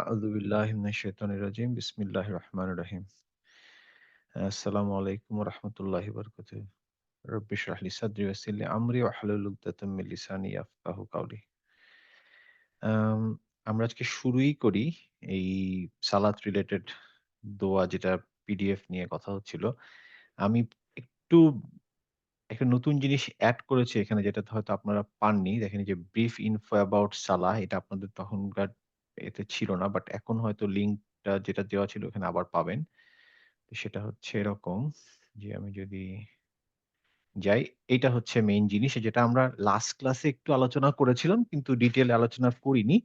আউযু বিল্লাহি মিনাশ শাইতানির রাজিম। বিসমিল্লাহির রহমানির রহিম। আসসালামু আলাইকুম ওয়া রাহমাতুল্লাহি ওয়া বারাকাতুহু। রব্বি ইশরাহ লি সাদরি ওয়া ইয়াসসির লি আমরি ওয়াহলুল উকদাতাম মিন লিসানি ইয়াফকাহু কাওলি। আমরা আজকে শুরুই করি এই সালাত রিলেটেড দোয়া যেটা পিডিএফ নিয়ে কথা হচ্ছিল। আমি একটু, একটা নতুন জিনিস অ্যাড করেছি এখানে যেটা হয়তো আপনারা পাননি। দেখেন যে ব্রিফ ইনফো অ্যাবাউট সালাহ, এটা আপনাদের তখনকার এতে ছিল না। বাট এখন হয়তো লিঙ্কটা যেটা দেওয়া ছিল ওখানে আবার পাবেন। সেটা হচ্ছে এরকম যে আমি যদি যাই, এটা হচ্ছে মেইন জিনিস যেটা আমরা লাস্ট ক্লাসে একটু আলোচনা করেছিলাম কিন্তু ডিটেল আলোচনা করিনি।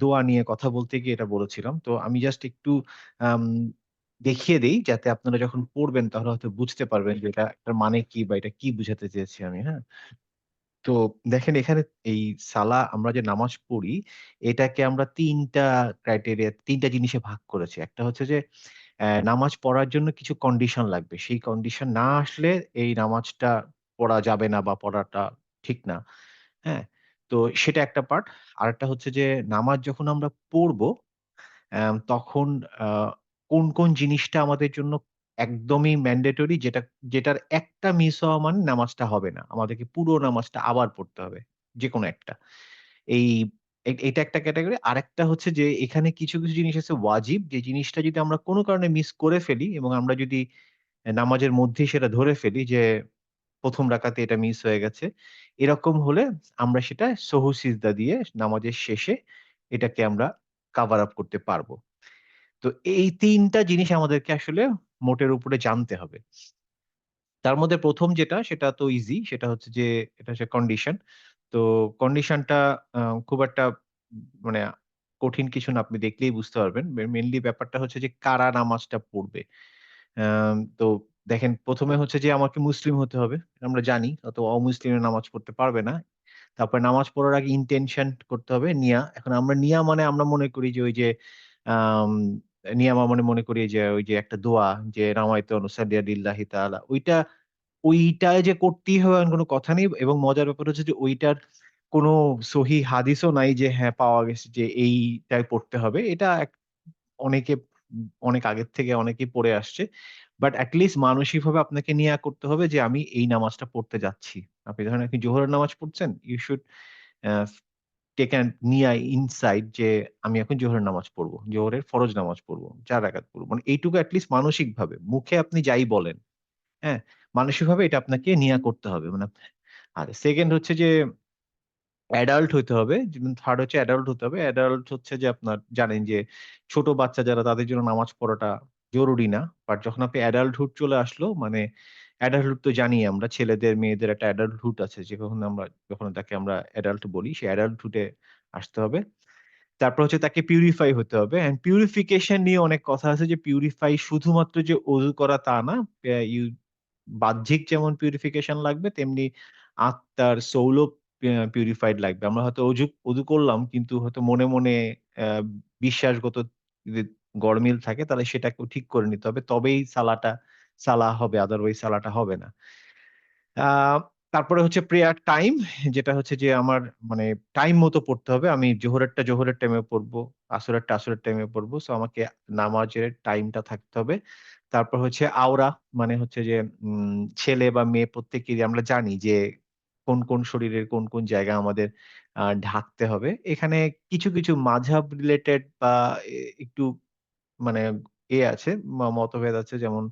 দোয়া নিয়ে কথা বলতে গিয়ে এটা বলেছিলাম। তো আমি জাস্ট একটু দেখিয়ে দেই যাতে আপনারা যখন পড়বেন তাহলে হয়তো বুঝতে পারবেন যে এটা মানে কি বা এটা কি বুঝাতে চেয়েছি আমি, হ্যাঁ? তো দেখেন এখানে এই সালা আমরা যে নামাজ পড়ি, এটাকে আমরা তিনটা ক্রাইটেরিয়া তিনটা জিনিসে ভাগ করেছি। একটা হচ্ছে যে অ্যা নামাজ পড়ার জন্য কিছু কন্ডিশন লাগবে। সেই কন্ডিশন না আসলে এই নামাজটা পড়া যাবে না বা পড়াটা ঠিক না। হ্যাঁ? তো সেটা একটা পার্ট। আরেকটা হচ্ছে যে নামাজ যখন আমরা পড়ব তখন আ কোন, কোন জিনিসটা আমাদের জন্য একদমই ম্যান্ডেটরি যেটা যেটার একটা মিস হওয়া মানে নামাজটা হবে না। আমাদেরকে পুরো নামাজটা আবার পড়তে হবে। যেকোনো একটা। এই এটা একটা ক্যাটাগরি আর একটা হচ্ছে যে এখানে কিছু, কিছু জিনিস আছে ওয়াজিব যে জিনিসটা যদি আমরা কোন কারণে মিস করে ফেলি এবং আমরা যদি নামাজের মধ্যেই সেটা ধরে ফেলি যে প্রথম রাকাতে এটা মিস হয়ে গেছে। এরকম হলে আমরা সেটা সহু সিজদা দিয়ে নামাজের শেষে এটাকে আমরা কাভার আপ করতে পারব। তো এই তিনটা জিনিস আমাদেরকে আসলে মোটের উপরে জানতে হবে। তার মধ্যে প্রথম যেটা, সেটা তো ইজি। সেটা হচ্ছে যে, এটা হচ্ছে কন্ডিশন। তো কন্ডিশনটা খুব একটা মানে কঠিন কিছু না। আপনি দেখলেই বুঝতে পারবেন। মেনলি ব্যাপারটা হচ্ছে যে, কারা নামাজটা পড়বে। তো দেখেন, প্রথমে হচ্ছে যে, আমাকে মুসলিম হতে হবে। আমরা জানি। অত অমুসলিমরা নামাজ পড়তে পারবে না। তারপরে নামাজ পড়ার আগে ইনটেনশন করতে হবে, নিয়া। এখন আমরা নিয়া মানে আমরা মনে করি যে, ওই যে নিয়া আমরা মনে মনে করি যে ওই যে একটা দোয়া যে নাওয়াইতু নুসাল্লিয়া লিল্লাহি ওইটা ওইটায় যে করতেই হবে এমন কোন কথা নেই এবং মজার ব্যাপার হচ্ছে যে ওইটার কোন সহিহ হাদিসও নাই যে হ্যাঁ, পাওয়া গেছে যে এইটাই পড়তে হবে। এটা এক অনেকে অনেক আগের থেকে অনেকেই পড়ে আসছে। বাট এট লিস্ট মানসিকভাবে আপনাকে নিয়া করতে হবে যে আমি এই নামাজটা পড়তে যাচ্ছি। আপনি ধরেন আপনি জোহরের নামাজ পড়ছেন, ইউ শুড টেক অ্যান নিয়া ইনসাইড যে আমি এখন জোহরের নামাজ পড়ব জোহরের ফরজ নামাজ পড়ব ৪ রাকাত পড়ব। মানে এইটুকু অ্যাটলিস্ট লিস্ট মানসিকভাবে। মুখে আপনি যাই বলেন, হ্যাঁ? মানসিকভাবে এটা আপনাকে নিয়া করতে হবে। মানে আর সেকেন্ড হচ্ছে যে অ্যাডাল্ট হইতে হবে। থার্ড হচ্ছে অ্যাডাল্ট হতে হবে। অ্যাডাল্ট হচ্ছে যে আপনার জানেন যে ছোট বাচ্চা যারা তাদের জন্য নামাজ পড়াটা জরুরি না। বাট যখন আপনি অ্যাডাল্টহুড চলে আসলো মানে অ্যাডাল্টহুড তো জানি আমরা ছেলেদের মেয়েদের একটা অ্যাডাল্টহুড আছে যে কখন আমরা যখন তাকে আমরা অ্যাডাল্ট বলি সেই অ্যাডাল্টহুড আসতে হবে। তারপর হচ্ছে তাকে পিউরিফাই হতে হবে। অ্যান্ড পিউরিফিকেশন নিয়ে অনেক কথা আছে যে পিউরিফাই শুধুমাত্র যে ওযু করা তা না। ইউ বাহ্যিক যেমন পিউরিফিকেশন লাগবে তেমনি আত্মার সোল ও পিউরিফাইড লাগবে। আমরা হয়তো অজু অজু করলাম কিন্তু হয়তো মনে, মনে বিশ্বাসগত যদি গড়মিল থাকে তাহলে সেটাকে ঠিক করে নিতে হবে। তবেই সালাটা সালাহ হবে। আদারওয়াইজ সালাটা হবে না। তারপরে হচ্ছে প্রেয়ার টাইম যেটা হচ্ছে যে আমার মানে টাইম মতো পড়তে হবে। আমি জোহরেরটা জোহরের টাইমে পড়ব, আসরেরটা আসরের টাইমে পড়ব। সো আমাকে নামাজের টাইমটা থাকতে হবে। তারপর হচ্ছে আওরা মানে হচ্ছে যে ছেলে বা মেয়ে প্রত্যেকেরই আমরা জানি যে কোন, কোন শরীরের কোন, কোন জায়গা আমাদের ঢাকতে হবে। এখানে কিছু, কিছু মাযহাব রিলেটেড বা একটু মানে এ আছে মতভেদ আছে যেমন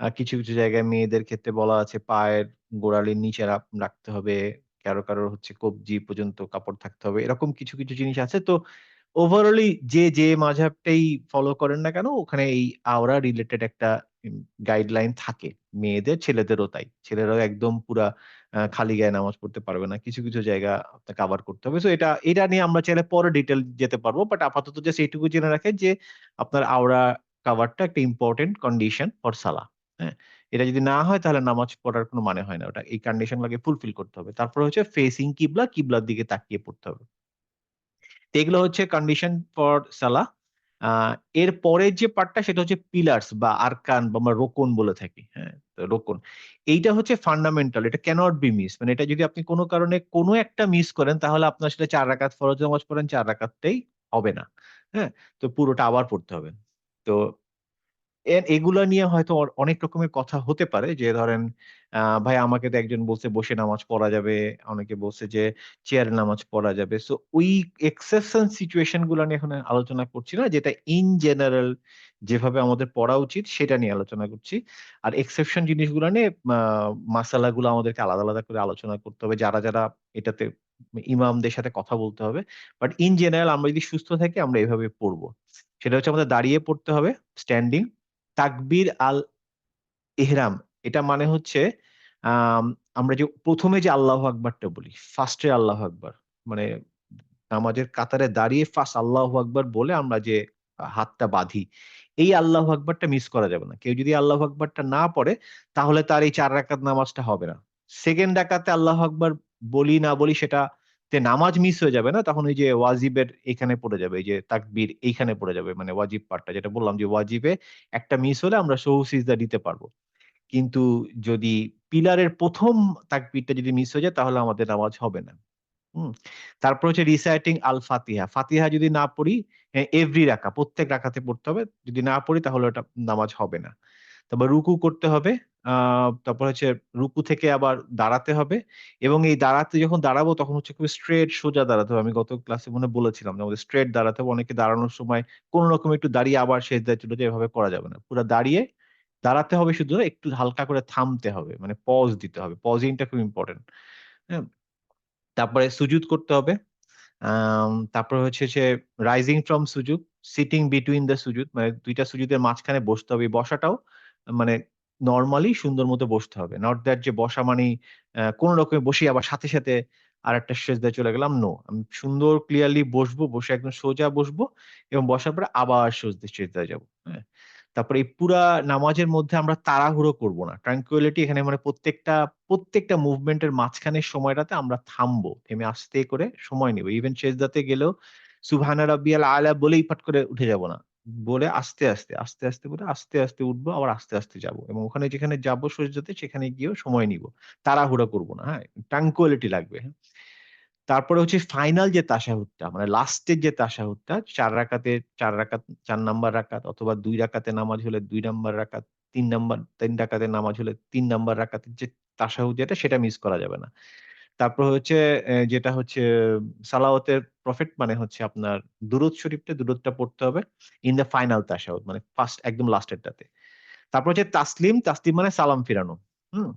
কিছু, কিছু জায়গায় মেয়েদের ক্ষেত্রে বলা আছে পায়ের গোড়ালির নিচে রাখ রাখতে হবে। কারও, কারও হচ্ছে কবজি পর্যন্ত কাপড় থাকতে হবে। এরকম কিছু, কিছু জিনিস আছে। তো ওভারঅলি যে, যে মাযহাবটাই ফলো করেন না কেন ওখানে এই আওরা রিলেটেড একটা গাইডলাইন থাকে। মেয়েদের ছেলেদেরও তাই। ছেলেরাও একদম পুরা খালি গায়ে নামাজ পড়তে পারবে না। কিছু, কিছু জায়গা আপনার কাভার করতে হবে। সো এটা এটা নিয়ে আমরা চাইলে পরে ডিটেইল যেতে পারব। বাট আপাতত জাস্ট এইটুকু জেনে রাখেন যে আপনার আওরা কাভারটা একটা ইম্পোর্টেন্ট কন্ডিশন ফর সালাহ। হ্যাঁ? এটা যদি না হয় তাহলে নামাজ পড়ার কোনো মানে হয় না। ওটা এই কন্ডিশন গুলাকে ফুলফিল করতে হবে। তারপর হচ্ছে ফেসিং কিবলা, কিবলার দিকে তাকিয়ে পড়তে হবে। তো এগুলো হচ্ছে কন্ডিশন ফর সালা এর পরের যে পার্টটা সেটা হচ্ছে পিলার্স বা আরকান বা আমরা রোকন বলে থাকি। হ্যাঁ? রোকন। এইটা হচ্ছে ফান্ডামেন্টাল। এটা ক্যানট বি মিস। মানে এটা যদি আপনি কোনো কারণে কোনো একটা মিস করেন তাহলে আপনার সেটা চার রাকাত ফরজ নামাজ পড়েন চার রাকাতটাই হবে না। হ্যাঁ? তো পুরোটা আবার পড়তে হবে। তো এগুলা নিয়ে হয়তো অনেক রকমের কথা হতে পারে যে ধরেন ভাই আমাকে তো একজন বলছে বসে নামাজ পড়া যাবে। অনেকে বলছে যে চেয়ারে নামাজ পড়া যাবে। সো ওই এক্সেপশন সিচুয়েশনগুলা নিয়ে এখন আলোচনা করছি না। যেটা ইন জেনারেল যেভাবে আমাদের পড়া উচিত সেটা নিয়ে আলোচনা করছি। আর এক্সেপশন জিনিসগুলা নিয়ে মাসালাগুলো আমাদেরকে আলাদা, আলাদা করে আলোচনা করতে হবে। যারা, যারা এটাতে ইমামদের সাথে কথা বলতে হবে। বাট ইন জেনারেল আমরা যদি সুস্থ থাকি আমরা এভাবে পড়ব সেটা হচ্ছে আমাদের দাঁড়িয়ে পড়তে হবে স্ট্যান্ডিং তাকবীর আল ইহরাম এটা মানে হচ্ছে আম আমরা যে প্রথমে যে আল্লাহ আকবারটা বলি, ফার্স্টে আল্লাহু আকবার। মানে নামাজের কাতারে দাঁড়িয়ে ফার্স্ট আল্লাহ আকবার বলে আমরা যে হাতটা বাঁধি। এই আল্লাহ আকবারটা মিস করা যাবে না। কেউ যদি আল্লাহ আকবারটা না পড়ে তাহলে তার এই চার রাকাত নামাজটা হবে না। সেকেন্ড রাকাতে আল্লাহ আকবার বলি না বলি সেটাতে নামাজ মিস হয়ে যাবে না। তখন ওই যে ওয়াজিবের এখানে পড়ে যাবে। এই যে তাকবীর এইখানে পড়ে যাবে। মানে ওয়াজিব পার্টটা, যেটা বললাম যে ওয়াজিবে একটা মিস হলে আমরা সহু সিজদা দিতে পারব কিন্তু যদি পিলারের প্রথম তাকবীরটা যদি মিস হয়ে যায়, তাহলে আমাদের নামাজ হবে না। হুম? তারপর হচ্ছে রিসাইটিং আল ফাতিহা। ফাতিহা যদি না পড়ি এভরি রাকা প্রত্যেক রাকাতে পড়তে হবে। যদি না পড়ি তাহলে ওটা নামাজ হবে না। তারপর রুকু করতে হবে। তারপর হচ্ছে রুকু থেকে আবার দাঁড়াতে হবে এবং এই দাঁড়াতে যখন দাঁড়াবো তখন হচ্ছে খুব স্ট্রেট সোজা দাঁড়াতে হবে। আমি গত ক্লাসে মনে বলেছিলাম যে আমাদের স্ট্রেইট দাঁড়াতে হবে। অনেকে দাঁড়ানোর সময় কোন রকম একটু দাঁড়িয়ে আবার সেজদায় চলে যায় এভাবে করা যাবে না। পুরো দাঁড়িয়ে দাঁড়াতে হবে শুধু একটু হালকা করে থামতে হবে। মানে পজ দিতে হবে। পজিংটা খুব ইম্পোর্টেন্ট। হ্যাঁ? তারপরে সুজুদ করতে হবে। তারপরে হচ্ছে সে রাইজিং ফ্রম সুজুদ, সিটিং বিটুইন দ্য সুজুদ মানে ২ টা সুজুদের মাঝখানে বসতে হবে। বসাটাও মানে নরমালি সুন্দর মতো বসতে হবে। নট দ্যাট যে বসা অ্যা কোন রকমে বসি আবার সাথে, সাথে আরেকটা সেজদায় চলে গেলাম। নো। আমি সুন্দর ক্লিয়ারলি বসবো, বসে একদম সোজা বসবো এবং বসার পরে আবার সোজদে সেজদায় যাব। হ্যাঁ? তারপরে এই পুরা নামাজের মধ্যে আমরা তাড়াহুড়ো করব না। ট্রাঙ্কুইলিটি এখানে মানে প্রত্যেকটা, প্রত্যেকটা মুভমেন্টের মাঝখানের সময়টাতে আমরা থামবো। থেমে আস্তে করে সময় নিব। ইভেন সেজদাতে গেলেও সুবহানা রাব্বিয়াল আলা বলেই পাট করে উঠে যাব না। বলে আস্তে, আস্তে, আস্তে, আস্তে করে আস্তে, আস্তে উঠবো আবার আস্তে, আস্তে যাব এবং ওখানে যেখানে যাব সেজদাতে সেখানে গিয়েও সময় নিব। তাড়াহুড়া করব না। হ্যাঁ? ট্রাঙ্কুইলিটি লাগবে। হ্যাঁ? তারপরে হচ্ছে ফাইনাল যে তাশাহুদটা মানে লাস্টের যে তাশাহুদটা ৪ রাকাতে চার রাকাত চার নাম্বার রাকাত অথবা দুই রাকাতে নামাজ হলে দুই নাম্বার রাকাত, তিন নাম্বার ৩ রাকাতের নামাজ হলে তিন নাম্বার রাকাতের যে তাশাহুদ যেটা সেটা মিস করা যাবে না। তারপর হচ্ছে যেটা হচ্ছে সালাওয়াতের প্রফেট মানে হচ্ছে আপনার দুরূদ শরীফটা দুরূদটা পড়তে হবে ইন দ্যা ফাইনাল তাশাহুদ মানে ফার্স্ট একদম লাস্টেরটাতে। তারপর হচ্ছে তাসলিম, তাসলিম মানে সালাম ফিরানো। হুম?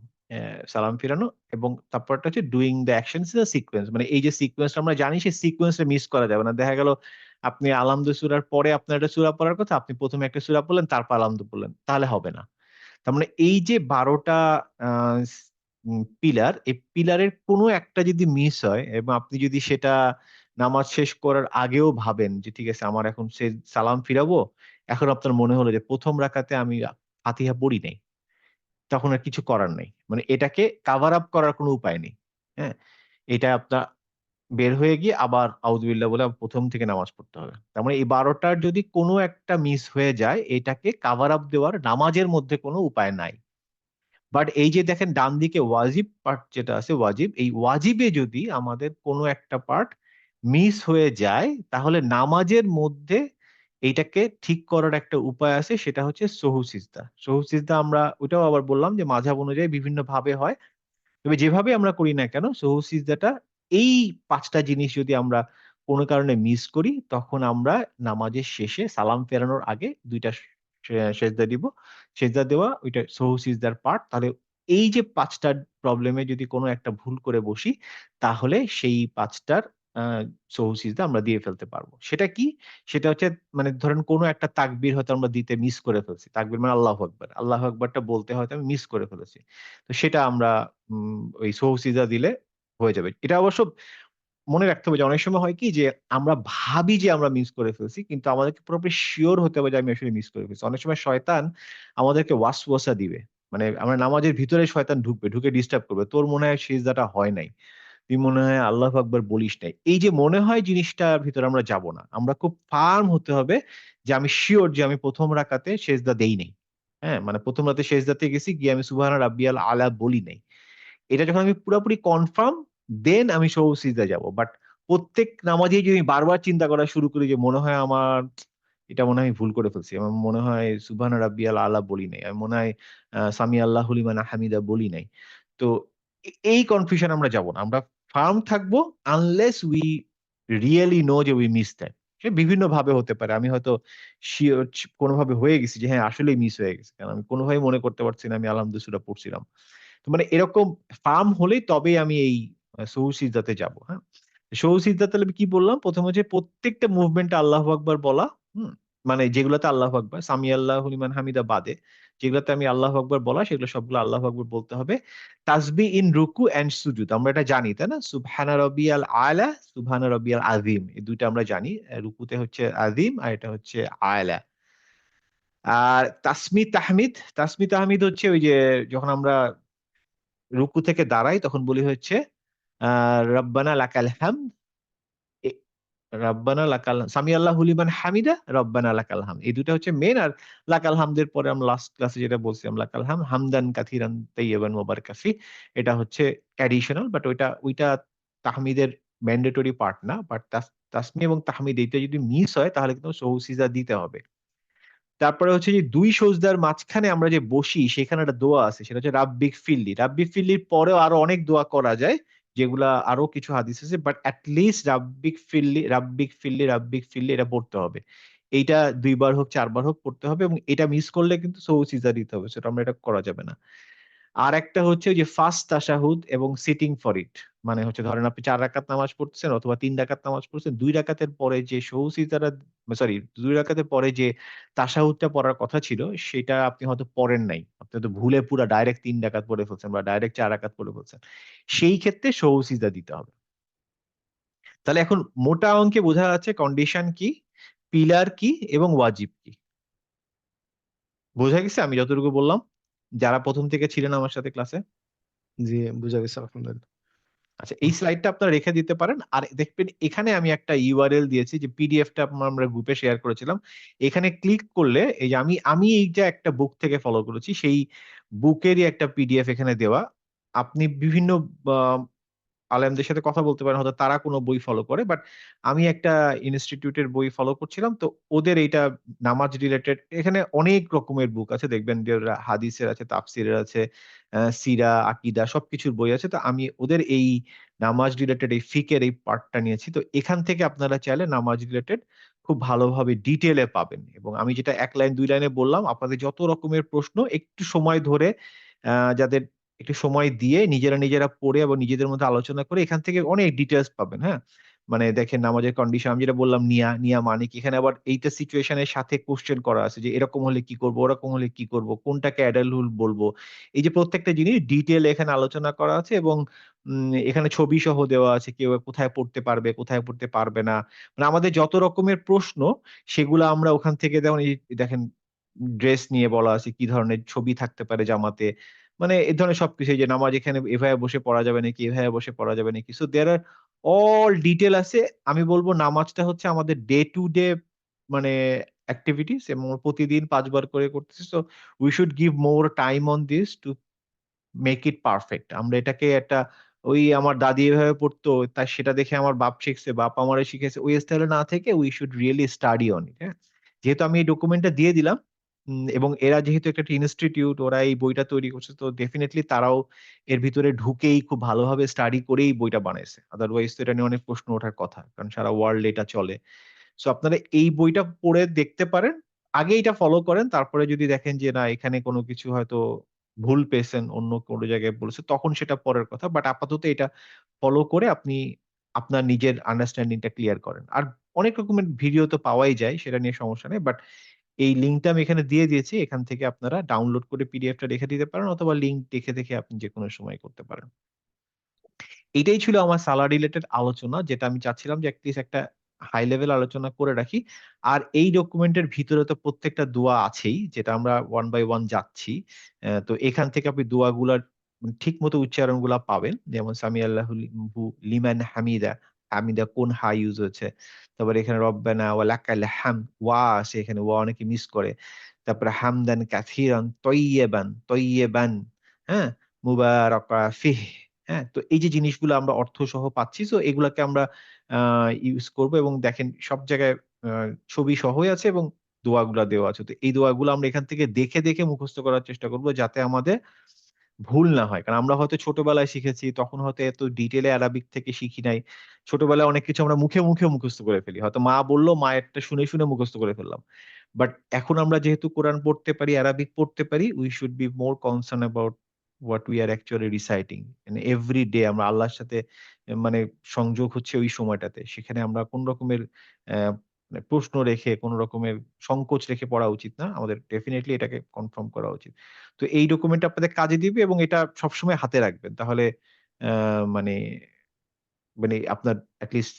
সালাম ফিরানো এবং তারপরটা হচ্ছে doing the actions in a sequence মানে এই যে সিকোয়েন্সটা আমরা জানি সেই সিকোয়েন্সটা মিস করা যাবে না। দেখা গেল আপনি আলহামদু সূরার পরে আপনার একটা সুরা পড়ার কথা, আপনি প্রথমে একটা সুরা পড়লেন তারপর আলামদু পড়লেন। তাহলে হবে না। তার মানে এই যে ১২ টা আ স উম পিলার, এই পিলারের কোন একটা যদি মিস হয় এবং আপনি যদি সেটা নামাজ শেষ করার আগেও ভাবেন যে ঠিক আছে আমার এখন সে সালাম ফিরাবো। এখন আপনার মনে হলো যে প্রথম রাকাতে আমি ফাতিহা পড়ি নাই। তখন আর কিছু করার নাই। মানে এটাকে কাভার আপ করার কোনো উপায় নেই। হ্যাঁ? এটা আপনার বের হয়ে গিয়ে আবার আউযুবিল্লাহ বলে প্রথম থেকে নামাজ পড়তে হবে। তার মানে এই বারোটার যদি কোনো একটা মিস হয়ে যায় এটাকে কাভার আপ দেওয়ার নামাজের মধ্যে কোনো উপায় নাই। বাট এই যে দেখেন ডান দিকে ওয়াজিব পার্ট যেটা আছে ওয়াজিব, এই ওয়াজিবে যদি আমাদের কোনো একটা পার্ট মিস হয়ে যায় তাহলে নামাজের মধ্যে এইটাকে ঠিক করার একটা উপায় আছে সেটা হচ্ছে সহু সিজদা। সহু সিজদা আমরা ওটাও আবার বললাম যে মাঝাব অনুযায়ী বিভিন্নভাবে হয়। তবে যেভাবে আমরা করি না কেন সহু সিজদাটা এই পাঁচটা জিনিস যদি আমরা কোনো কারণে মিস করি তখন আমরা নামাজের শেষে সালাম ফেরানোর আগে ২ টা সে সেজদা দিব। সেজদা দেওয়া, ওইটা সহু সিজদার পার্ট। তাহলে এই যে ৫ টার প্রবলেমে যদি কোন একটা ভুল করে বসি, তাহলে সেই ৫ টার আ সহু সিজদা আমরা দিয়ে ফেলতে পারব সেটা কি? সেটা হচ্ছে মানে ধরেন কোনো একটা তাকবির হয়তো আমরা দিতে মিস করে ফেলছি। তাকবির মানে আল্লাহ আকবার। আল্লাহ আকবারটা বলতে হয়তো আমি মিস করে ফেলেছি। তো সেটা আমরা ওই সহু সিজদা দিলে হয়ে যাবে। এটা অবশ্য মনে রাখতে হবে যে অনেক সময় হয় কি যে আমরা ভাবি যে আমরা মিস করে ফেলছি কিন্তু আমাদেরকে পুরোপুরি সিওর হতে হবে যে আমি আসলে মিস করে ফেলছি। অনেক সময় শয়তান আমাদেরকে ওয়াসওয়াসা দিবে। মানে আমরা নামাজের ভিতরে শয়তান ঢুকবে, ঢুকে ডিস্টার্ব করবে। তোর মনে হয় সিজদাটা হয় নাই। তুই মনে হয় আল্লাহু আকবার বলিস নাই। এই যে মনে হয় জিনিসটার ভিতরে আমরা যাব না। আমরা খুব ফার্ম হতে হবে যে আমি শিওর যে আমি ১ম রাকাতে সেজদা দেই নাই। হ্যাঁ? মানে প্রথম রাতে সেজদাতে গেছি গিয়ে আমি সুবহানা রাব্বিয়াল আলা বলি নাই। এটা যখন আমি পুরোপুরি কনফার্ম দেন আমি সহু সিজদায় যাব। বাট প্রত্যেক নামাজেই যদি বারবার চিন্তা করা শুরু করি যে মনে হয় আমার এটা মনে হয় ভুল করে ফেলছি। আমার মনে হয় সুবহান রাব্বিয়াল আলা বলি নাই। আমার মনে হয় সামি আল্লাহ লিমান হামিদা বলি নাই। তো এই কনফিউশন আমরা যাব না। আমরা ফার্ম থাকব আনলেস উই রিয়েলি নো যে উই মিস দ্যাট। সে বিভিন্নভাবে হতে পারে। আমি হয়তো সিওর ছি কোনভাবে হয়ে গেছি যে হ্যাঁ, আসলেই মিস হয়ে গেছে। কারণ আমি কোনভাবেই মনে করতে পারছি না আমি আলহামদুলিল্লাহ সূরা পড়ছিলাম। তো মানে এরকম ফার্ম হলেই তবেই আমি এই সিজদাতে যাব। হ্যাঁ? সহু সিজদাতে আমি কি বললাম? ১ম হচ্ছে প্রত্যেকটা মুভমেন্টে আল্লাহ আকবার বলা। হুম? মানে যেগুলোতে আল্লাহ আকবার, সামি আল্লাহু লিমান হামিদা বাদে। যেগুলোতে আমি আল্লাহ আকবার বলা সেগুলো সবগুলো আল্লাহু আকবার বলতে হবে। তাসবিহ ইন রুকু অ্যান্ড সুজুদ। আমরা এটা জানি, তাই না? সুবহানা রাব্বিয়াল আলা, সুবহানা রাব্বিয়াল আজিম এই দুইটা আমরা জানি। রুকুতে হচ্ছে আজিম আর এটা হচ্ছে আলা। আর তাসমি তাহমিদ, তাসমি তাহমিদ হচ্ছে ওই যে যখন আমরা রুকু থেকে দাঁড়াই তখন বলি হচ্ছে রব্বানা লাকাল হামদ এ রব্বানা লাকাল সামি আল্লাহু লিমান হামিদা, রব্বানা লাকাল হামদ। এই ২ টা হচ্ছে মেইন আর লাকাল হামদের পরে আমরা লাস্ট ক্লাসে যেটা বলছিলাম লাকাল হাম হামদান কাথিরান। এটা হচ্ছে অ্যাডিশনাল বাট ওইটা ওইটা তাহমিদের ম্যান্ডেটরি পার্ট না। বাট তাসমি এবং তাহমিদ এইটা যদি মিস হয় তাহলে কিন্তু সহু সিজদা দিতে হবে। তারপরে হচ্ছে যে দুই সজদার মাঝখানে আমরা যে বসি সেখানে একটা দোয়া আছে। সেটা হচ্ছে রাব্বিক ফিরলি। রাব্বিক ফিল্লির পরেও আরও অনেক দোয়া করা যায়। যেগুলা আরও কিছু হাদিস আছে। বাট অ্যাটলিস্ট লিস্ট রাব্বিক ফিল্লি রাব্বিক ফিল্লি রাব্বিক ফিল্লি এটা পড়তে হবে। এইটা দুইবার হোক, চারবার হোক পড়তে হবে এবং এটা মিস করলে কিন্তু সৌ সিজা দিতে হবে। সেটা আমরা এটা করা যাবে না। আরেকটা হচ্ছে ওই যে ফার্স্ট তাশাহুদ এবং সিটিং ফর ইট। মানে হচ্ছে ধরেন আপনি চার রাকাত নামাজ পড়ছেন অথবা তিন রাকাত নামাজ পড়ছেন। দুই রাকাতের পরে যে সহু সিজদাটা সরি দুই রাকাতের পরে যে তাশাহুদটা পড়ার কথা ছিল সেটা আপনি হয়তো পড়েন নাই। আপনি হয়তো ভুলে পুরা ডাইরেক্ট তিন রাকাত পড়ে ফেলছেন বা ডাইরেক্ট চার রাকাত পড়ে ফেলছেন। সেই ক্ষেত্রে সহু সিজদা দিতে হবে। তাহলে এখন মোটা অঙ্কে বোঝা যাচ্ছে কন্ডিশন কি, পিলার কি এবং ওয়াজিব কি? বোঝা গেছে আমি যতটুকু বললাম? যারা প্রথম থেকে ছিলেন আমার সাথে ক্লাসে? জি, বুঝা গেছে আলহামদুলিল্লাহ। আচ্ছা এই স্লাইডটা আপনারা রেখে দিতে পারেন। আর দেখবেন এখানে আমি একটা ইউআরএল দিয়েছি যে পিডিএফটা আমরা গ্রুপে শেয়ার করেছিলাম। এখানে ক্লিক করলে এই যে আমি আমি এই যে একটা বুক থেকে ফলো করেছি। সেই বুকেরই একটা পিডিএফ এখানে দেওয়া। আপনি বিভিন্ন আলেমদের সাথে কথা বলতে পারেন। হয়তো তারা কোনো বই ফলো করে। বাট আমি একটা ইনস্টিটিউটের বই ফলো করছিলাম। তো ওদের এইটা নামাজ রিলেটেড এখানে অনেক রকমের বুক আছে। দেখবেন হাদিসের আছে, তাফসিরের আছে, সিরা, আকিদা সবকিছুর বই আছে। তো আমি ওদের এই নামাজ রিলেটেড এই ফিকের এই পার্টটা নিয়েছি। তো এখান থেকে আপনারা চাইলে নামাজ রিলেটেড খুব ভালোভাবে ডিটেইলে পাবেন। এবং আমি যেটা এক লাইন দুই লাইনে বললাম আপনাদের যত রকমের প্রশ্ন একটু সময় ধরে যাদের একটু সময় দিয়ে নিজেরা, নিজেরা পড়ে এবং নিজেদের মধ্যে আলোচনা করে এখান থেকে অনেক ডিটেলস পাবেন, হ্যাঁ? মানে দেখেন নামাজের কন্ডিশন আমি যেটা বললাম নিয়া, নিয়া মানে কি? এখানে আবার এইটা সিচুয়েশন এর সাথে কোয়েশ্চেন করা আছে যে এরকম হলে কি করব, ওরকম হলে কি করব, কোনটাকে অ্যাডালহুল বলব। এই যে প্রত্যেকটা জিনিস ডিটেল এখানে আলোচনা করা আছে এবং এখানে ছবি সহ দেওয়া আছে। কেউ কোথায় পড়তে পারবে, কোথায় পড়তে পারবে না। মানে আমাদের যত রকমের প্রশ্ন সেগুলা আমরা ওখান থেকে যেমন দেখেন ড্রেস নিয়ে বলা আছে, কি ধরনের ছবি থাকতে পারে জামাতে। মানে এ ধরনের সবকিছু যে নামাজ এখানে এভাবে বসে পড়া যাবে নাকি, এভাবে বসে পড়া যাবে নাকি। So there are all detail আছে। আমি বলব নামাজটা হচ্ছে আমাদের ডে টু ডে মানে এক্টিভিটিস এবং প্রতিদিন পাঁচবার করে করতেছি। So we should give more time on this to make it perfect. আমরা এটাকে একটা ওই আমার দাদি এভাবে পড়তো তাই সেটা দেখে আমার বাপ শিখছে, বাপ আমারে শিখেছে। ওই স্টাইলে না থেকে we should really study on it, হ্যাঁ? যেহেতু আমি এই ডকুমেন্টটা দিয়ে দিলাম এবং এরা যেহেতু একটা ইনস্টিটিউট ওরা এই বইটা তৈরি করছে তো ডেফিনিটলি তারাও এর ভিতরে ঢুকেই খুব ভালোভাবে স্টাডি করেই বইটা বানাইছে। আদারওয়াইজ তো এটা নিয়ে অনেক প্রশ্ন ওঠার কথা। কারণ সারা ওয়ার্ল্ড এটা চলে। সো আপনারা এই বইটা পড়ে দেখতে পারেন। আগে এটা ফলো করেন। তারপরে যদি দেখেন যে না এখানে কোনো কিছু হয়তো ভুল পেয়েছেন, অন্য কোনো জায়গায় বলেছে তখন সেটা পরের কথা। বাট আপাতত এটা ফলো করে আপনি আপনার নিজের আন্ডারস্ট্যান্ডিং টা ক্লিয়ার করেন। আর অনেক রকমের ভিডিও তো পাওয়াই যায় সেটা নিয়ে সমস্যা নেই। বাট এই লিঙ্কটা আমি এখানে দিয়ে দিয়েছি। এখান থেকে আপনারা ডাউনলোড করে পিডিএফটা রেখে দিতে পারেন অথবা লিঙ্ক দেখে, দেখে আপনি যেকোনো সময় করতে পারেন। এটাই ছিল আমার সালাহ রিলেটেড আলোচনা যেটা আমি চাচ্ছিলাম যে এটলিস্ট একটা হাই লেভেল আলোচনা করে রাখি। আর এই ডকুমেন্টের ভিতরে তো প্রত্যেকটা দোয়া আছেই যেটা আমরা ওয়ান বাই ওয়ান যাচ্ছি। তো এখান থেকে আপনি দোয়াগুলার ঠিকমতো উচ্চারণগুলা পাবেন। যেমন সামি আল্লাহ লিমান হামিদা, হামিদা কোন হা ইউজ হয়েছে। তারপরে এখানে রব্বানা ওয়া লাকাল হামদ ওয়া আছে এখানে ওয়া অনেকে মিস করে। তারপরে হামদান কাসিরান তয়্যিবান, তয়্যিবান, হ্যাঁ? মুবারাকা ফিহ, হ্যাঁ? তো এই যে জিনিসগুলো আমরা অর্থ সহ পাচ্ছি তো এগুলাকে আমরা ইউজ করব এবং দেখেন সব জায়গায় ছবি সহই আছে এবং দোয়াগুলা দেওয়া আছে তো এই দোয়াগুলো আমরা এখান থেকে দেখে দেখে মুখস্থ করার চেষ্টা করব যাতে আমাদের ভুল না হয়। কারণ আমরা হয়তো ছোটবেলায় শিখেছি তখন হয়তো এত ডিটেলে অ্যারাবিক থেকে শিখি নাই। ছোটবেলায় অনেক কিছু আমরা মুখে মুখে মুখস্থ করে ফেলি। হয়তো মা বলল মায়েরটা শুনে শুনে মুখস্থ করে ফেললাম। বাট এখন আমরা যেহেতু কোরআন পড়তে পারি অ্যারাবিক পড়তে পারি we should be more concern about what we are actually reciting every day আমরা আল্লাহর সাথে মানে সংযোগ হচ্ছে ওই সময়টাতে। সেখানে আমরা কোন রকমের আহ, প্রশ্ন রেখে, কোন রকমের সংকোচ রেখে পড়া উচিত না। আমাদের ডেফিনেটলি এটাকে কনফার্ম করা উচিত। তো এই ডকুমেন্ট আপনাদের কাজে দিবে এবং এটা সবসময় হাতে রাখবেন। তাহলে মানে মানে আপনার অ্যাটলিস্ট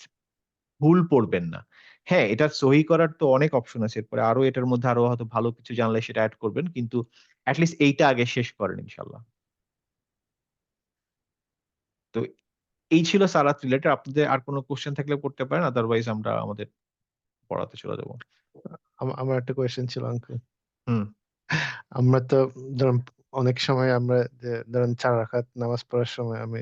ভুল পড়বেন না। হ্যাঁ এটা সহি করার তো অনেক অপশন আছে। এরপরে আরও এটার মধ্যে আরও হয়তো ভালো কিছু জানলে সেটা অ্যাড করবেন। কিন্তু অ্যাটলিস্ট এইটা আগে শেষ করেন ইনশাল্লাহ তো এই ছিল সারাত রিলেটেড আপনাদের আর কোনো কোশ্চেন থাকলে করতে পারেন। আদারওয়াইজ আমরা আমাদের পড়াতে চলে যাব। আমার একটা কোয়েশ্চেন ছিল আঙ্কেল হুম। আমরা তো ধরুন অনেক সময় আমরা যে ধরেন চার রাকাত নামাজ পড়ার সময় আমি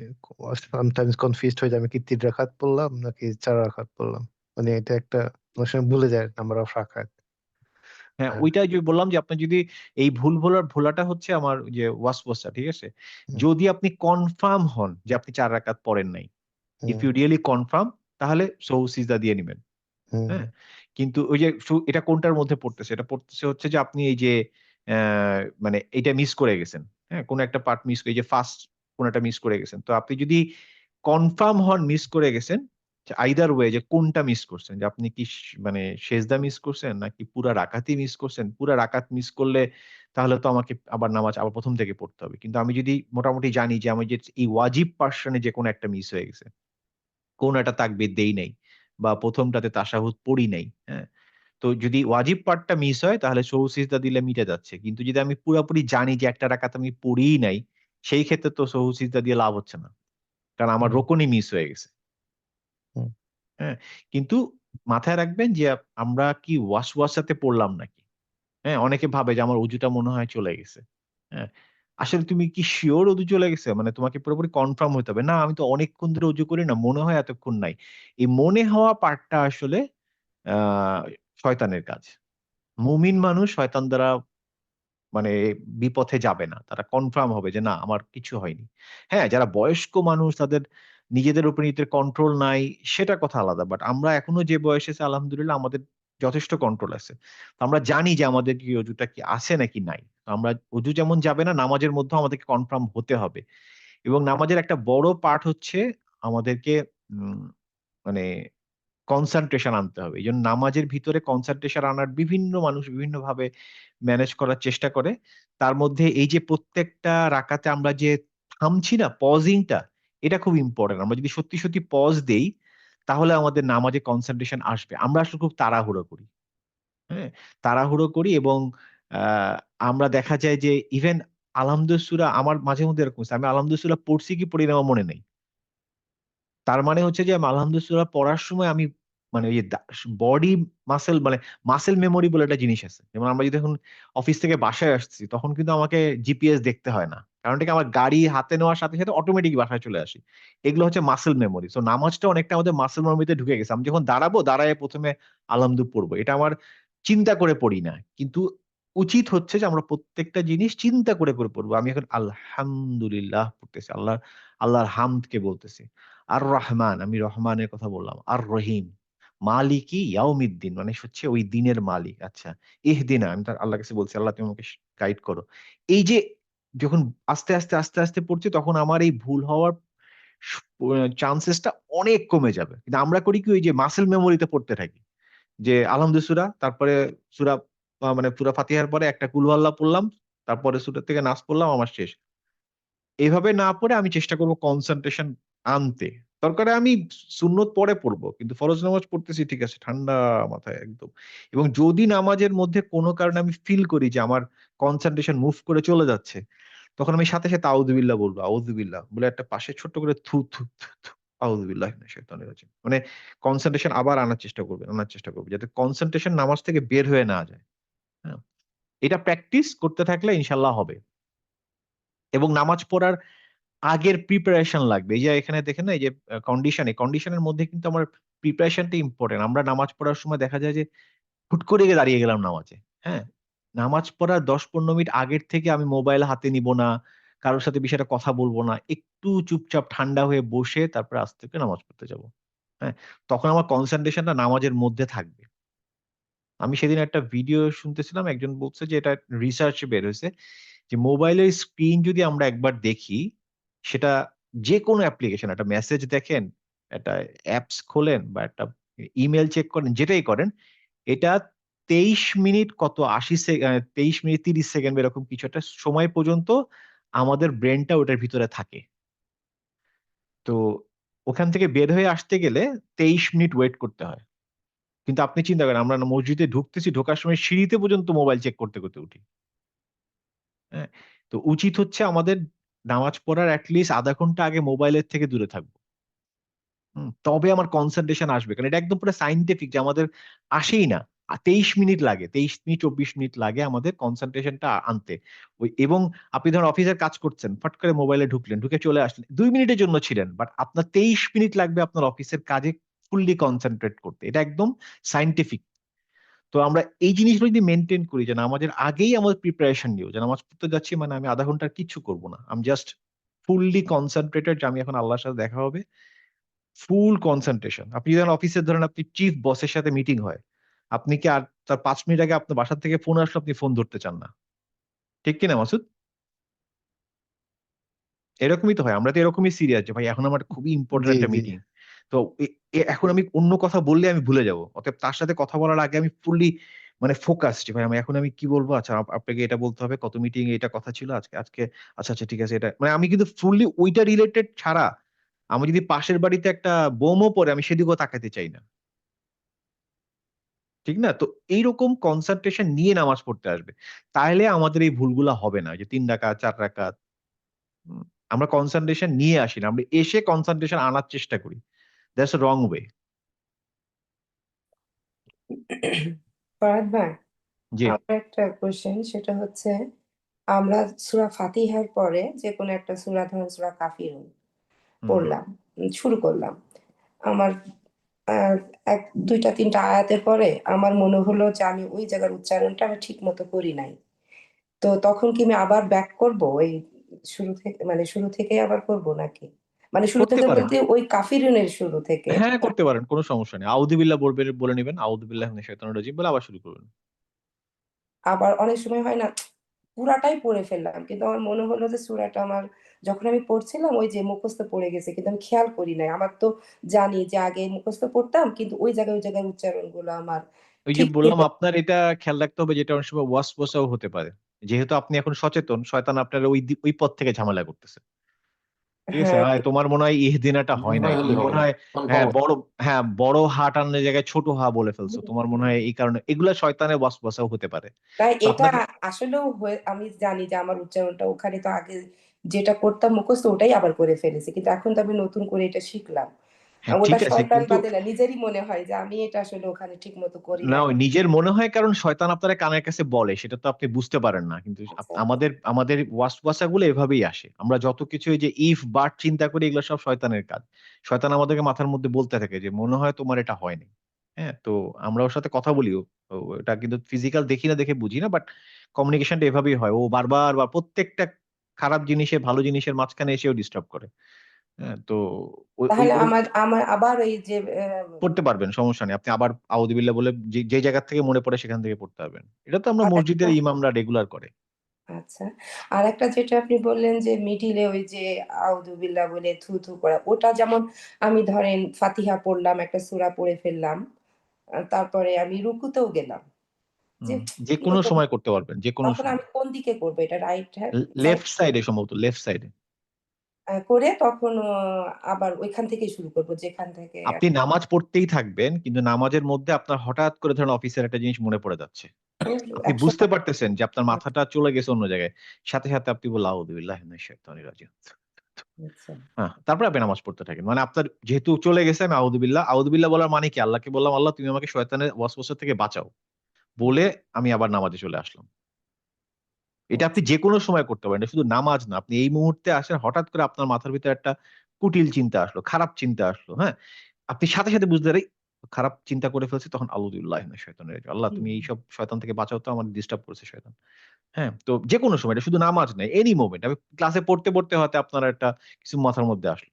সামটাইমস কনফিউজড হয়ে যাই আমি কি তিন রাকাত পড়লাম নাকি চার রাকাত পড়লাম? মানে এটা একটা অনেক সময় ভুলে যায় নাম্বার অফ রাকাত হ্যাঁ হ্যাঁ। ওইটাই যে বললাম যে আপনি যদি এই ভুল ভোলার ভোলাটা হচ্ছে আমার যে ওয়াসওয়াসটা ঠিক আছে? যদি আপনি কনফার্ম হন যে আপনি চার রাকাত পড়েন নাই ইফ ইউ রিয়েলি কনফার্ম তাহলে সৌ সিজদা দিয়ে নেবেন। হ্যাঁ? কিন্তু ওই যে এটা কোনটার মধ্যে পড়তেছে? এটা পড়তেছে হচ্ছে যে আপনি এই যে মানে এটা মিস করে গেছেন। হ্যাঁ? কোন একটা পার্ট মিস এই যে ফার্স্ট কোন একটা মিস করে গেছেন। তো আপনি যদি কনফার্ম হন মিস করে গেছেন আইদার ওয়ে যে কোনটা মিস করছেন? যে আপনি কি মানে সেজদা মিস করছেন নাকি পুরা রাকাতই মিস করছেন? পুরা রাকাত মিস করলে তাহলে তো আমাকে আবার নামাজ আবার প্রথম থেকে পড়তে হবে। কিন্তু আমি যদি মোটামুটি জানি যে আমি যে এই ওয়াজিব পার্সনে যে কোনো একটা মিস হয়ে গেছে, কোন একটা তাকবীর দেই নাই। বা প্রথমটাতে তাশাহুদ পড়ি নাই হ্যাঁ? তো যদি ওয়াজিব পার্টটা মিস হয় তাহলে সৌসিজদা দিলে মিটে যাচ্ছে। কিন্তু যদি আমি পুরোপুরি জানি যে একটা রাকাত আমি পড়িই নাই সেই ক্ষেত্রে তো সৌসিজদা দিয়ে লাভ হচ্ছে না। কারণ আমার রোকনই মিস হয়ে গেছে। হ্যাঁ কিন্তু মাথায় রাখবেন যে আমরা কি ওয়াশ ওয়াশাতে পড়লাম নাকি? হ্যাঁ অনেকে ভাবে যে আমার উজুটা মনে হয় চলে গেছে। হ্যাঁ আসলে তুমি কি শিওর উজু চলে গেছে? মানে তোমাকে পুরোপুরি কনফার্ম হতে হবে। না, আমি তো অনেকক্ষণ ধরে উজু করি না, মনে হয় এতক্ষণ নাই। এই মনে হওয়া পার্টটা আসলে শয়তানের কাজ। মুমিন মানুষ শয়তান দ্বারা মানে বিপথে যাবে না। তারা কনফার্ম হবে যে, না, আমার কিছু হয়নি। হ্যাঁ যারা বয়স্ক মানুষ, তাদের নিজেদের উপর নিজেদের কন্ট্রোল নাই, সেটা কথা আলাদা। বাট আমরা এখনও যে বয়সে আলহামদুলিল্লাহ, আমাদের যথেষ্ট কন্ট্রোল আছে। আমরা জানি যে আমাদের কি অজুটা কি আছে নাকি নাই। আমরা অজু যেমন যাবে না, নামাজের মধ্যে আমাদেরকে কনফার্ম হতে হবে। এবং নামাজের একটা বড় পার্ট হচ্ছে আমাদেরকে মানে কনসেন্ট্রেশন আনতে হবে। এই জন্য নামাজের ভিতরে কনসেন্ট্রেশন আনার বিভিন্ন মানুষ বিভিন্ন ভাবে ম্যানেজ করার চেষ্টা করে। তার মধ্যে এই যে প্রত্যেকটা রাকাতে আমরা যে থামছি না পজিংটা এটা খুব ইম্পর্টেন্ট আমরা যদি সত্যি সত্যি পজ দেই তাহলে আমাদের নামাজে কনসেন্ট্রেশন আসবে। আমরা আসলে খুব তাড়াহুড়ো করি। হ্যাঁ? তাড়াহুড়ো করি এবং আমরা দেখা যায় যে ইভেন আলহামদুসুরা আমার মাঝে মধ্যে এরকম আমি আলহামদুসুরা পড়ছি কি পড়ি না আমার মনে নেই। তার মানে হচ্ছে যে আমি আলহামদুলিল্লাহ পড়ার সময় আমি মানে ওই বডি মাসেল মানে মাসেল মেমোরি বলে একটা জিনিস আছে। যেমন আমরা যদি এখন অফিস থেকে বাসায় আসছি, তখন কিন্তু আমাকে জিপিএস দেখতে হয় না। কারণ কি আমার গাড়ি হাতে নেওয়ার সাথে সাথে অটোমেটিক বাসায় চলে আসি। এগুলো হচ্ছে মাসেল মেমোরি তো নামাজটা অনেকটা আমাদের মাসেল মেমোরিতে ঢুকে গেছে। আমি যখন দাঁড়াবো, দাঁড়ায় প্রথমে আলহামদু পড়ব। এটা আমার চিন্তা করে পড়ি না। কিন্তু উচিত হচ্ছে যে আমরা প্রত্যেকটা জিনিস চিন্তা করে করে পড়ব। আমি এখন আলহামদুলিল্লাহ পড়তেছি। আল্লাহ আল্লাহর হামদকে বলতেছি। আর রহমান, আমি রহমানের কথা বললাম। আর রহিম, মালিকি ইয়াউমিদ্দিন মানে হচ্ছে ওই দিনের মালিক। আচ্ছা ইহদিনা আমি তার আল্লাহ কাছে বলছি, আল্লাহ তুমি আমাকে গাইড করো। এই যে যখন আস্তে আস্তে আস্তে আস্তে পড়ছি, তখন আমার এই ভুল হওয়ার চান্সেসটা অনেক কমে যাবে। কিন্তু আমরা করি কি, ওই যে মাসেল মেমোরিতে পড়তে থাকি। যে আলহামদুলিল্লাহ সুরা তারপরে সুরা মানে পুরা ফাতিহার পরে একটা কুলু আল্লাহ পড়লাম, তারপরে সুরা থেকে নাচ পড়লাম, আমার শেষ। এইভাবে না পড়ে আমি চেষ্টা করব কনসেন্ট্রেশন আনতে। দরকারে আমি সুন্নত পরে পড়ব, কিন্তু ফরজ নামাজ পড়তেছি, ঠিক আছে, ঠান্ডা মাথায় একদম। এবং যদি নামাজের মধ্যে কোনো কারণে আমি ফিল করি যে আমার কনসেন্ট্রেশন মুভ করে চলে যাচ্ছে তখন আমি সাথে সাথে আউদুবিল্লাহ বলব আউদুবিল্লাহ বলে একটা পাশে ছোট্ট করে থু থু থু মানে কনসেন্ট্রেশন আবার আনার চেষ্টা আনার চেষ্টা করবে যাতে কনসেন্ট্রেশন নামাজ থেকে বের হয়ে না যায়। হ্যাঁ? এটা প্র্যাকটিস করতে থাকলে ইনশাল্লাহ হবে। এবং নামাজ পড়ার আগের প্রিপারেশন লাগবে। এই যে এখানে দেখেন না, এই যে কন্ডিশন কন্ডিশনের মধ্যে কিন্তু আমার প্রিপারেশনটা ইম্পর্টেন্ট আমরা নামাজ পড়ার সময় দেখা যায় যে হুট করে গিয়ে দাঁড়িয়ে গেলাম নামাজে। হ্যাঁ? নামাজ পড়ার দশ পনেরো মিনিট আগের থেকে আমি মোবাইল হাতে নিব না, কারোর সাথে বিষয়টা কথা বলব না, একটু চুপচাপ ঠান্ডা হয়ে বসে তারপরে আস্তে করে নামাজ পড়তে যাব। হ্যাঁ তখন আমার কনসেন্ট্রেশনটা নামাজের মধ্যে থাকবে। আমি সেদিন একটা ভিডিও শুনতেছিলাম, একজন বলছে যে এটা রিসার্চ বের হয়েছে যে মোবাইলের স্ক্রিন যদি আমরা একবার দেখি, সেটা যে কোনো অ্যাপ্লিকেশন একটা মেসেজ দেখেন, একটা অ্যাপস খোলেন বা একটা ইমেল চেক করেন, যেটাই করেন, এটা তেইশ মিনিট কত, আশি তেইশ মিনিট তিরিশ সেকেন্ড এরকম কিছু একটা সময় পর্যন্ত আমাদের ব্রেনটা ওটার ভিতরে থাকে। তো ওখান থেকে বের হয়ে আসতে গেলে তেইশ মিনিট ওয়েট করতে হয়। কিন্তু আপনি চিন্তা করেন, আমরা মসজিদে ঢুকতেছি, ঢোকার সময় সিঁড়িতে পর্যন্ত মোবাইল চেক করতে করতে উঠি। হ্যাঁ? তো উচিত হচ্ছে আমাদের নামাজ পড়ার অ্যাটলিস্ট আধা ঘণ্টা আগে মোবাইলের থেকে দূরে থাকব। তবে আমার কনসেন্ট্রেশন আসবে। কারণ এটা একদম পুরো সাইন্টিফিক যে আমাদের আসেই না। তেইশ মিনিট লাগে, তেইশ মিনিট চব্বিশ মিনিট লাগে আমাদের কনসেন্ট্রেশনটা আনতে। ওই এবং আপনি ধরেন অফিসের কাজ করছেন, ফট করে মোবাইলে ঢুকলেন, ঢুকে চলে আসলেন, দুই মিনিটের জন্য ছিলেন বাট আপনার তেইশ মিনিট লাগবে আপনার অফিসের কাজে ফুললি কনসেন্ট্রেট করতে। এটা একদম সাইন্টিফিক তো আমরা এই জিনিসগুলো যদি মেনটেন করি, যেন আমাদের আগেই আমাদের প্রিপারেশন নিও, যেন নামাজ পড়তে যাচ্ছি মানে আমি আধা ঘণ্টার কিচ্ছু করব না। আমি জাস্ট ফুললি কনসেন্ট্রেটেড যে আমি এখন আল্লাহর সাথে দেখা হবে। ফুল কনসেন্ট্রেশন আপনি যখন অফিসের ধরেন আপনি চিফ বসের সাথে মিটিং হয় আপনি কি আর তার পাঁচ মিনিট আগে আপনার বাসা থেকে ফোন আসলে আপনি ফোন ধরতে চান না। ঠিক কিনা মাসুদ? এরকমই তো হয় আমরা তো এরকমই সিরিয়াস যে ভাই এখন আমার খুবই ইম্পর্টেন্ট একটা মিটিং তো এখন আমি অন্য কথা বললে আমি ভুলে যাব। অতএব তার সাথে কথা বলার আগে আমি ফুললি মানে ফোকাস ভাই আমি এখন আমি কি বলব? আচ্ছা আপনাকে এটা বলতে হবে কত মিটিং এটা কথা ছিল আজকে আজকে আচ্ছা আচ্ছা ঠিক আছে এটা মানে আমি কিন্তু ফুললি ওইটা রিলেটেড ছাড়া আমি যদি পাশের বাড়িতে একটা বোমও পড়ে আমি সেদিকেও তাকাতে চাই না। ঠিক না? তো এইরকম কনসেন্ট্রেশন নিয়ে নামাজ পড়তে আসবে। তাহলে আমাদের এই ভুলগুলা হবে না যে তিন রাকাত চার রাকাত। আমরা কনসেন্ট্রেশন নিয়ে আসি না আমরা এসে কনসেন্ট্রেশন আনার চেষ্টা করি। দ্যাটস রং ওয়ে ফরহাদ ভাই জি। আমার একটা কোশ্চেন সেটা হচ্ছে আমরা সূরা ফাতিহার পরে যে কোনো একটা সূরা ধরুন সূরা কাফিরুন পড়লাম শুরু করলাম। আমার আহ, এক দুইটা তিনটা আয়াতের পরে আমার মনে হলো যে আমি ওই জায়গার উচ্চারণটা আমি ঠিক মতো করি নাই। তো তখন কি আমি আবার ব্যাক করব? ওই শুরু থেকে মানে শুরু থেকে আবার করব নাকি? মানে শুরু থেকে বলতে ওই কাফিরুনের শুরু থেকে। হ্যাঁ করতে পারেন কোনো সমস্যা নেই। আউদুবিল্লাহ বলবে বলে নেবেন। আউদুবিল্লাহ মিনাশ শাইতানির রাজিম বলে আবার শুরু করবেন। আবার অনেক সময় হয় না পুরাটাই পড়ে ফেললাম। কিন্তু আমার মনে হলো যে সুরাটা আমার যখন আমি পড়ছিলাম ওই যে মুখস্থ পড়ে গেছে কিন্তু আমি খেয়াল করি নাই। আমার তো জানি যে আগে মুখস্থ পড়তাম কিন্তু ওই জায়গায় ওই জায়গায় উচ্চারণগুলো আমার ওই যে বললাম আপনার এটা খেয়াল রাখতে হবে যেটা অনেক সময় ওয়াস বসাও হতে পারে। যেহেতু আপনি এখন সচেতন শয়তান আপনার ওই ওই পথ থেকে ঝামেলা করতেছে। ঠিক আছে? হ্যাঁ। তোমার মনে হয় ইহদিনাটা হয় না মনে হয় হ্যাঁ বড় হ্যাঁ বড় হা টানের জায়গায় ছোট হা বলে ফেলছো। তোমার মনে হয় এই কারণে এগুলা শয়তানের বাস বাসাও হতে পারে। তাই এটা আসলেও আমি জানি যে আমার উচ্চারণটা ওখানে তো আগে যেটা করতাম মুখস্থ ওটাই আবার করে ফেলেছি। কিন্তু এখন তো আমি নতুন করে এটা শিখলাম। ওটা শয়তান বাদে না নিজেরই মনে হয় যে আমি এটা আসলে ওখানে ঠিক মতো করি না নিজের মনে হয় কারণ শয়তান আপনার কানের কাছে বলে সেটা তো আপনি বুঝতে পারেন না কিন্তু আচ্ছা আমাদের আমাদের ওয়াসওয়াসা গুলো এভাবেই আসে। আমরা যত কিছু এই যে ইফ বাট চিন্তা করি এগুলো সব শয়তানের কাজ। শয়তান আমাদেরকে মাথার মধ্যে বলতে থাকে যে মনে হয় তোমার এটা হয়নি হ্যাঁ তো আমরা ওর সাথে কথা বলি ও- ও এটা কিন্তু ফিজিক্যাল দেখি না দেখে বুঝি না বাট কমিউনিকেশনটা এভাবেই হয়। ও বারবার বা প্রত্যেকটা খারাপ জিনিসে ভালো জিনিসের মাঝখানে এসেও ডিস্টার্ব করে। হ্যাঁ তো তাহলে আমার আমার আবার ওই যে পড়তে পারবেন সমস্যা নেই। আপনি আবার আউযুবিল্লাহ বলে যে যে জায়গা থেকে মনে পড়ে সেখান থেকে পড়তে পারবেন। এটা তো আমরা মসজিদের একটা ইমামরা রেগুলার করে। আচ্ছা আর একটা যেটা আপনি বললেন যে মিডিলে ওই যে আউযুবিল্লাহ বলে থু থু করা ওটা যেমন আমি ধরেন ফাতিহা পড়লাম একটা সূরা পড়ে ফেললাম তারপরে আমি রুকুতেও গেলাম। যে যে কোনো সময় করতে পারবেন যে কোনো তখন সময়। আমি কোন দিকে করব? এটা রাইট হ্যাঁ লেফট সাইডে সম্ভবত লেফট সাইডে করে তখন আবার ওইখান থেকে শুরু করব যেখান থেকে আপনি নামাজ পড়তেই থাকবেন কিন্তু নামাজের মধ্যে আপনার হঠাৎ করে ধরেন অফিসের একটা জিনিস মনে পড়ে যাচ্ছে। আপনি বুঝতে পারতেছেন যে আপনার মাথাটা চলে গেছে অন্য জায়গায়। সাথে সাথে আপনি বললেন আউযুবিল্লাহ মিনাশ শাইতানির রাজিম। আচ্ছা। হ্যাঁ তারপরে আপনি নামাজ পড়তে থাকেন। মানে আপনার যেহেতু চলে গেছে আমি আউযুবিল্লাহ আউযুবিল্লাহ বলার মানে কি? আল্লাহকে বললাম আল্লাহ তুমি আমাকে শয়তানের ওয়াসওয়াসা থেকে বাঁচাও। বলে আমি আবার নামাজে চলে আসলাম। এটা আপনি যে কোনো সময় করতে পারেন শুধু নামাজ না আপনি এই মুহূর্তে আসেন হঠাৎ করে আপনার মাথার ভিতরে একটা কুটিল চিন্তা আসলো খারাপ চিন্তা আসলো হ্যাঁ আপনি সাথে, সাথে বুঝতে পারেন খারাপ চিন্তা করে ফেলছি তখন আউযুবিল্লাহি মিনাশ শাইতানির আল্লাহ তুমি এইসব শয়তান থেকে বাঁচাও তো আমার ডিস্টার্ব করেছে শয়তান। হ্যাঁ? তো যেকোনো সময় এটা শুধু নামাজ নয়, এনি মোমেন্ট। আমি ক্লাসে পড়তে, পড়তে হয়তো আপনার একটা কিছু মাথার মধ্যে আসলো।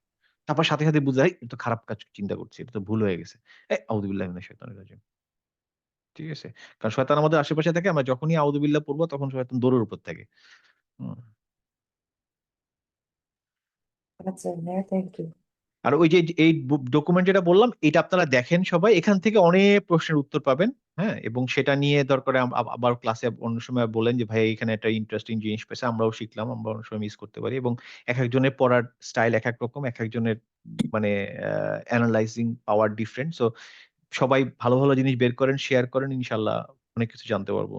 তারপর সাথে, সাথে বুঝে যাই তো খারাপ কাজ চিন্তা করছি। এটা তো ভুল হয়ে গেছে। এ আউযুবিল্লাহি মিনাশ শাইতানির রাজিম। ঠিক আছে? কারণ শয়তান আমাদের আশেপাশে থাকে আমরা যখনই আউযুবিল্লাহ পড়ব তখন শয়তান দৌড়ের উপর থাকে। আর ওই যে এই ডকুমেন্ট যেটা বললাম এটা আপনারা দেখেন সবাই। এখান থেকে অনেক প্রশ্নের উত্তর পাবেন। হ্যাঁ? এবং সেটা নিয়ে দরকারে আবার ক্লাসে অন্য সময় বলেন যে ভাই এখানে একটা ইন্টারেস্টিং জিনিস পেয়েছি। আমরাও শিখলাম। আমরা অনেক সময় মিস করতে পারি এবং এক একজনের পড়ার স্টাইল এক এক রকম। এক একজনের মানে uh analysing power different. So সবাই ভালো, ভালো জিনিস বের করেন, শেয়ার করেন। ইনশাল্লাহ অনেক কিছু জানতে পারব।